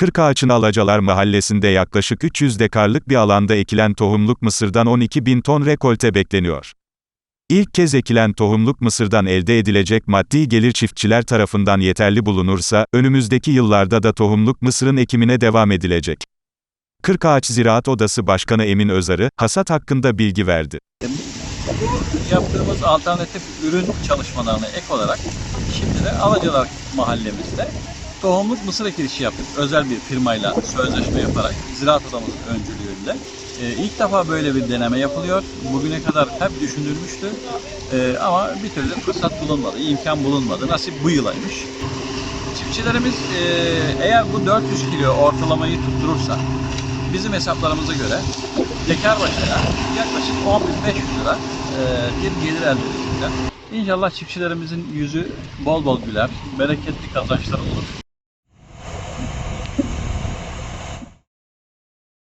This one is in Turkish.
Kırkağaç'ın Alacalar mahallesinde yaklaşık 300 dekarlık bir alanda ekilen tohumluk mısırdan 12 bin ton rekolte bekleniyor. İlk kez ekilen tohumluk mısırdan elde edilecek maddi gelir çiftçiler tarafından yeterli bulunursa, önümüzdeki yıllarda da tohumluk mısırın ekimine devam edilecek. Kırkağaç Ziraat Odası Başkanı Emin Özarı, hasat hakkında bilgi verdi. Yaptığımız alternatif ürün çalışmalarına ek olarak şimdi de Alacalar mahallemizde tohumluk mısır ekilişi yaptık. Özel bir firmayla sözleşme yaparak Ziraat Odamızın öncülüğünde. Ee, ilk defa böyle bir deneme yapılıyor. Bugüne kadar hep düşünülmüştü. Ee, ama bir türlü fırsat bulunmadı, imkan bulunmadı. Nasip bu yılaymış. Çiftçilerimiz e, eğer bu 400 kilo ortalamayı tutturursa bizim hesaplarımıza göre dekar başına yaklaşık 10.500 lira e, bir gelir elde edecekler. İnşallah çiftçilerimizin yüzü bol bol güler, bereketli kazançlar olur.